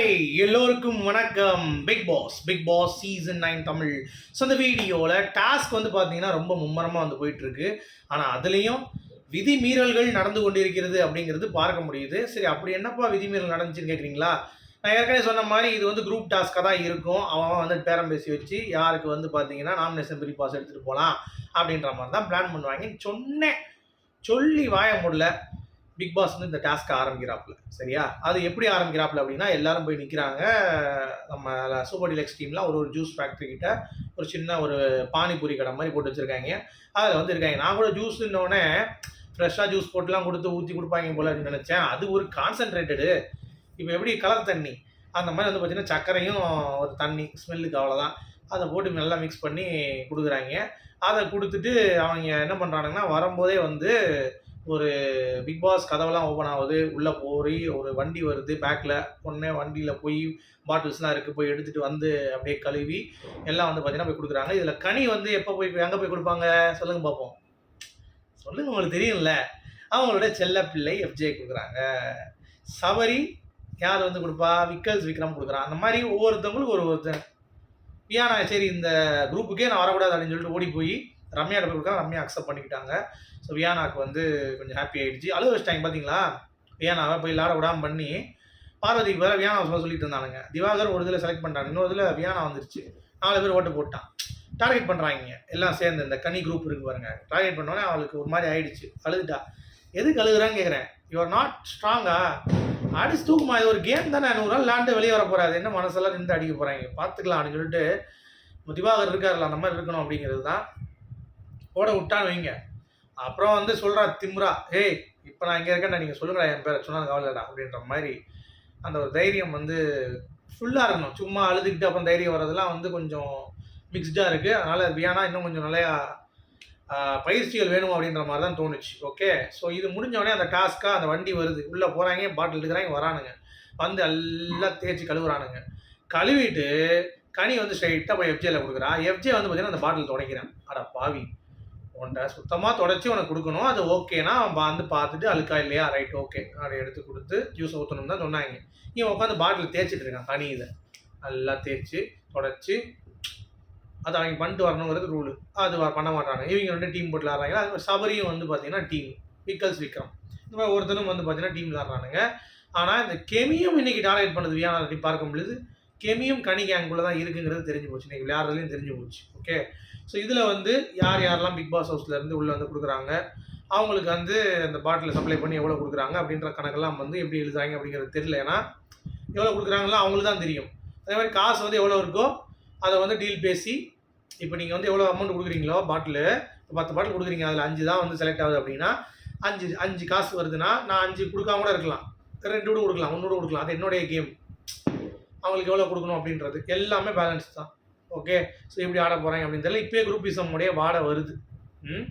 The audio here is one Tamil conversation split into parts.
ஹாய் எல்லோருக்கும் வணக்கம். Bigg Boss Bigg Boss season nine Tamil. So இந்த வீடியோவில் டாஸ்க் வந்து பார்த்தீங்கன்னா ரொம்ப மும்மரமாக வந்து போயிட்டுருக்கு. ஆனால் அதுலேயும் விதி மீறல்கள் நடந்து கொண்டிருக்கிறது அப்படிங்கிறது பார்க்க முடியுது. சரி அப்படி என்னப்பா விதிமீறல் நடந்துச்சுன்னு கேட்குறீங்களா நான் ஏற்கனவே சொன்ன மாதிரி இது வந்து குரூப் டாஸ்க்காக தான் இருக்கும். அவன் வந்து பேரம் பேசி வச்சு யாருக்கு வந்து பார்த்தீங்கன்னா நாமினேஷன் பிரி பாஸ் எடுத்துகிட்டு போகலாம் அப்படின்ற மாதிரி தான் பிளான் பண்ணுவாங்க சொன்னேன். சொல்லி வாய முடியல பிக் பாஸ் வந்து இந்த டாஸ்க் ஆரம்பிக்கிறாப்புல. சரியா? அது எப்படி ஆரம்பிக்கிறாப்புல அப்படின்னா எல்லாரும் போய் நிற்கிறாங்க நம்ம சூப்பர் டிலக்ஸ் டீம்லாம் ஒரு ஒரு ஜூஸ் ஃபேக்ட்ரி கிட்ட ஒரு சின்ன ஒரு பானிபூரி கடை மாதிரி போட்டு வச்சுருக்காங்க. அதில் வந்து இருக்காங்க நான் கூட ஜூஸ்ன்னொடனே ஃப்ரெஷ்ஷாக ஜூஸ் போட்டுலாம் கொடுத்து ஊற்றி கொடுப்பாங்க போல அப்படின்னு நினச்சேன். அது ஒரு கான்சென்ட்ரேட்டடு. இப்போ எப்படி கலர் தண்ணி? அந்த மாதிரி வந்து பார்த்திங்கன்னா சர்க்கரையும் ஒரு தண்ணி ஸ்மெல்லுக்கு அவ்வளோதான். அதை போட்டு நல்லா மிக்ஸ் பண்ணி கொடுக்குறாங்க. அதை கொடுத்துட்டு அவங்க என்ன பண்ணுறானுங்கன்னா வரும்போதே வந்து ஒரு பிக் பாஸ் கதவெல்லாம் ஓப்பன் ஆகுது உள்ளே போய் ஒரு வண்டி வருது பேக்கில் உடனே வண்டியில் போய் பாட்டில்ஸ்லாம் இருக்குது போய் எடுத்துகிட்டு வந்து அப்படியே கழுவி எல்லாம் வந்து பார்த்தீங்கன்னா போய் கொடுக்குறாங்க. இதில் கனி வந்து எப்போ போய் எங்கே போய் கொடுப்பாங்க? சொல்லுங்கள் பார்ப்போம் சொல்லுங்க உங்களுக்கு தெரியும்ல. அவங்களோட செல்ல பிள்ளை எஃப்ஜே கொடுக்குறாங்க. சபரி யார் வந்து கொடுப்பா? விக்கல்ஸ் விக்ரம் கொடுக்குறான். அந்த மாதிரி ஒவ்வொருத்தவங்களுக்கும் ஒரு ஒருத்தன். நான் சரி இந்த குரூப்புக்கே நான் வரக்கூடாது அப்படின்னு சொல்லிட்டு ஓடி போய் ரம்யா போய் கொடுக்குறாங்க ரம்யா அக்செப்ட் பண்ணிக்கிட்டாங்க. ஸோ வியானாக்கு வந்து கொஞ்சம் ஹாப்பி ஆகிடுச்சு அழுவ வச்சிட்டாங்க பார்த்தீங்களா வியானாவை போய் லாட விடாமல் பண்ணி பார்வதிக்கு வேறு வியானா சொல்ல சொல்லிட்டு இருந்தானுங்க. திவாகர் ஒரு இதில் செலக்ட் பண்ணுறாங்க இன்னொரு இதில் வியானா வந்துருச்சு. நாலு பேர் ஓட்டு போட்டான். டார்கெட் பண்ணுறாங்க எல்லாம் சேர்ந்து இந்த கனி குரூப் இருக்கு பாருங்க. டார்கெட் பண்ணோன்னே அவளுக்கு ஒரு மாதிரி ஆயிடுச்சு. அழுதுட்டா. எதுக்கு அழுகுறான்னு கேட்குறேன் யூஆர் நாட் ஸ்ட்ராங்கா அடிச்சு தூக்குமா? இது ஒரு கேம் தானே. நூறு நாள் விளாண்டு வெளியே வர போறாது. என்ன மனசெல்லாம் நின்று அடிக்க போகிறாங்க பார்த்துக்கலாம் அப்படின்னு சொல்லிட்டு திவாகர் இருக்காருல்ல அந்த மாதிரி இருக்கணும் அப்படிங்கிறது தான். ஓட விட்டான்னு வைங்க. அப்புறம் வந்து சொல்கிறா திம்ரா ஏய் இப்போ நான் இங்கே இருக்கேன் நீங்கள் சொல்லுங்கடா என் பேரை சொன்னால் கவலைடா அப்படின்ற மாதிரி அந்த ஒரு தைரியம் வந்து ஃபுல்லாக இருக்கணும். சும்மா அழுதுகிட்டு அப்புறம் தைரியம் வர்றதெல்லாம் வந்து கொஞ்சம் மிக்ஸ்டாக இருக்குது அதனால் வியானா இன்னும் கொஞ்சம் நிறையா பயிற்சிகள் வேணும் அப்படின்ற மாதிரி தான் தோணுச்சு. ஓகே? ஸோ இது முடிஞ்ச உடனே அந்த டாஸ்க்காக அந்த வண்டி வருது. உள்ளே போகிறாங்க பாட்டில் எடுக்கிறாங்க வரானுங்க. வந்து எல்லாம் தேய்ச்சி கழுவுறானுங்க. கழுவிட்டு கனி வந்து ஸ்ட்ரைட்டாக போய் எஃப்ஜேல கொடுக்குறான் எஃப்ஜே வந்து பார்த்தீங்கன்னா அந்த பாட்டில் துடைக்கிறான். அட பாவி. உன்ட்ட சுத்தமாக தொடச்சி உனக்கு கொடுக்கணும். அது ஓகேனா அவன் வந்து பார்த்துட்டு அழுக்கா இல்லையா? Right okay. அதை எடுத்து கொடுத்து ஜூஸ் ஊற்றணும் தான் சொன்னாங்க. இவன் உட்காந்து பாட்டில் தேய்ச்சிட்டு இருக்கான் தனி இதை நல்லா தேய்ச்சி தொடச்சி அதை அவங்க பண்ணிட்டு வரணுங்கிறது ரூலு அது வ- பண்ண மாட்டாங்க. இவங்க ரெண்டு டீம் போட்டு விளாட்றாங்க அது சபரியும் வந்து பார்த்தீங்கன்னா டீம் விக்கல்ஸ் விக்ரம். இந்த மாதிரி ஒருத்தரும் வந்து பார்த்தீங்கன்னா டீம் விளாட்றானுங்க ஆனால் இந்த கெமியும் இன்னைக்கு டார்கெட் பண்ணுது வியானா அப்படி பார்க்கும் பொழுது கெமியும் கனி கேங்குள்ள தான் இருக்குங்கிறது தெரிஞ்சு போச்சு. நீங்கள் விளையாடுறதுலையும் தெரிஞ்சு போச்சு. ஓகே ஸோ இதில் வந்து யார் யாரெல்லாம் பிக் பாஸ் ஹவுஸ்லேருந்து உள்ளே வந்து கொடுக்குறாங்க? அவங்களுக்கு வந்து அந்த பாட்டிலை சப்ளை பண்ணி எவ்வளோ கொடுக்குறாங்க? அப்படின்ற கணக்கெல்லாம் வந்து எப்படி எழுதுறாங்க அப்படிங்கிறது தெரியல. ஏன்னா எவ்வளோ கொடுக்குறாங்களோ அவங்களுக்கு தான் தெரியும். அதே மாதிரி காசு வந்து எவ்வளோ இருக்கோ அதை வந்து டீல் பேசி இப்போ நீங்கள் வந்து எவ்வளோ அமௌண்ட் கொடுக்குறீங்களோ பாட்டிலு பத்து பாட்டில் கொடுக்குறீங்க அதில் அஞ்சு தான் வந்து செலக்ட் ஆகுது அப்படின்னா அஞ்சு அஞ்சு காசு வருதுன்னா நான் அஞ்சு கொடுக்காம கூட இருக்கலாம். ரெண்டு கூட கொடுக்கலாம் ஒன்று கூட கொடுக்கலாம். அது என்னுடைய கேம் அவங்களுக்கு எவ்வளோ கொடுக்கணும் அப்படின்றது. எல்லாமே பேலன்ஸ் தான். ஓகே ஸோ எப்படி ஆட போகிறாங்க அப்படின்னு தெரியல. இப்போயே குரூப்பிசம் உடைய வாட வருது. ம்?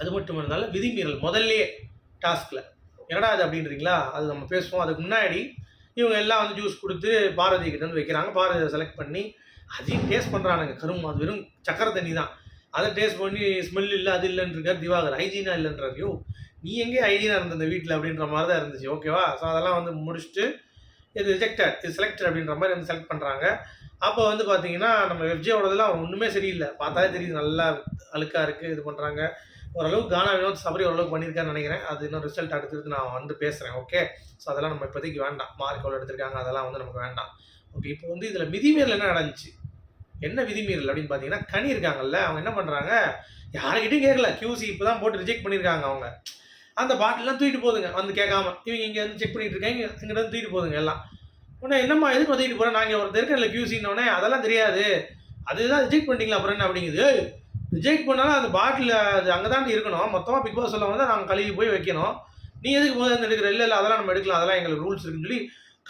அது மட்டும் இருந்தாலும் விதிமீறல். முதல்லையே டாஸ்கில் என்னடா அது அப்படின்றீங்களா? அது நம்ம பேசுவோம். அதுக்கு முன்னாடி இவங்க எல்லாம் வந்து ஜூஸ் கொடுத்து பாரதி கிட்ட வந்து வைக்கிறாங்க. பாரதியை செலக்ட் பண்ணி அதையும் டேஸ்ட் பண்ணுறானுங்க கரும். அது வெறும் சக்கரை தண்ணி தான். அதை டேஸ்ட் பண்ணி ஸ்மெல் இல்லை அது இல்லைன்றிருக்கார் திவாகர். ஹைஜீனா இல்லைன்றார். யோ நீ எங்கே ஹைஜீனாக இருந்த இந்த வீட்டில் அப்படின்ற மாதிரி தான் இருந்துச்சு ஓகேவா ஸோ அதெல்லாம் வந்து முடிச்சுட்டு இது ரிஜெக்டட் இது செலக்டட் அப்படின்ற மாதிரி வந்து செலக்ட் பண்ணுறாங்க அப்போ வந்து பார்த்தீங்கன்னா நம்ம வெப்ஜியோடதெல்லாம் ஒன்றுமே சரியில்லை. பார்த்தாலே தெரியுது நல்லா அழுக்காக இருக்குது இது பண்ணுறாங்க ஓரளவுக்கு கானா வினோத் சபரி ஓரளவுக்கு பண்ணியிருக்காருன்னு நினைக்கிறேன். அது இன்னும் ரிசல்ட் அடுத்தது நான் வந்து பேசுகிறேன் ஓகே ஸோ அதெல்லாம் நம்ம இப்போதைக்கு வேண்டாம். மார்க் எவ்வளோ எடுத்திருக்காங்க அதெல்லாம் வந்து நமக்கு வேண்டாம். ஓகே இப்போ வந்து இதில் விதிமீறல் என்ன நடந்துச்சு? என்ன விதிமீறல் அப்படின்னு பார்த்தீங்கன்னா கனி இருக்காங்கல்ல அவங்க என்ன பண்ணுறாங்க யாருக்கிட்டையும் கேட்கல கியூசி இப்போ தான் போட்டு ரிஜெக்ட் பண்ணியிருக்காங்க அவங்க. அந்த பாட்டிலாம் தூக்கிட்டு போதுங்க. வந்து கேட்காம. இவங்க இங்கே வந்து செக் பண்ணிட்டு இருக்காங்க. இங்கிட்ட வந்து தூக்கிட்டு போதுங்க எல்லாம். உடனே என்னம்மா எதுக்கு தூக்கிட்டு போகிறேன் நாங்கள் ஒருத்தர் இருக்கல கியூசின்னொடனே அதெல்லாம் தெரியாது. அதுதான் ரிஜெக்ட் பண்ணிட்டீங்களா அப்புறம் என்ன அப்படிங்குது. ரிஜெக்ட் பண்ணாலும் அந்த பாட்டில் அது அங்கே தான் இருக்கணும். மொத்தமாக பிக் பாஸ் சொல்ல வந்து நாங்கள் கழுவி போய் வைக்கணும். நீ எதுக்கு போது வந்து எடுக்கிற? இல்லை இல்லை அதெல்லாம் நம்ம எடுக்கலாம். அதெல்லாம் எங்களுக்கு ரூல்ஸ் இருக்குன்னு சொல்லி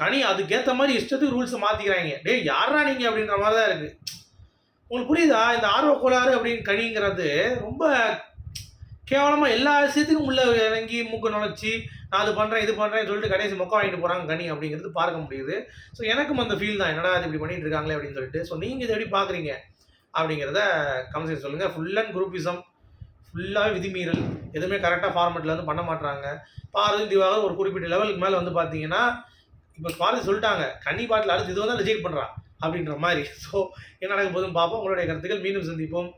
கனி அதுக்கேற்ற மாதிரி இஷ்டத்துக்கு ரூல்ஸை மாற்றிக்கிறாங்க டேய் யாரா நீங்கள் அப்படின்ற மாதிரி தான் இருக்குது உங்களுக்கு புரியுதா? இந்த ஆர்வ கோளாறு அப்படின்னு கனிங்கிறது ரொம்ப கேவலமாக எல்லா விஷயத்துக்கும் உள்ள இறங்கி மூக்கு நுழைச்சி நான் அது பண்ணுறேன் இது பண்ணுறேன்னு சொல்லிட்டு கடைசி மொக்கம் வாங்கிட்டு போகிறாங்க கனி அப்படிங்கிறது பார்க்க முடியுது. ஸோ எனக்கும் அந்த ஃபீல் தான். என்னடா அது இப்படி பண்ணிட்டு இருக்காங்களே அப்படின்னு சொல்லிட்டு. ஸோ நீங்கள் இதை எப்படி பார்க்குறீங்க அப்படிங்கிறத கமெண்ட் சொல்லுங்கள் ஃபுல் அண்ட் குரூப்பிசம் ஃபுல்லாகவே விதிமீறல் எதுவுமே கரெக்டாக ஃபார்மெட்டில் வந்து பண்ண மாட்டுறாங்க பாரதி திவாகர் ஒரு குறிப்பிட்ட லெவலுக்கு மேலே வந்து பார்த்தீங்கன்னா இப்போ பாரதி சொல்லிட்டாங்க கன்னி பாட்டில் அடுத்து இது வந்து ரிஜெக்ட் பண்ணுறான் அப்படின்ற மாதிரி. ஸோ என்ன நடக்க போதும் பார்ப்போம். உங்களுடைய கருத்துக்கள் மீண்டும் சந்திப்போம்.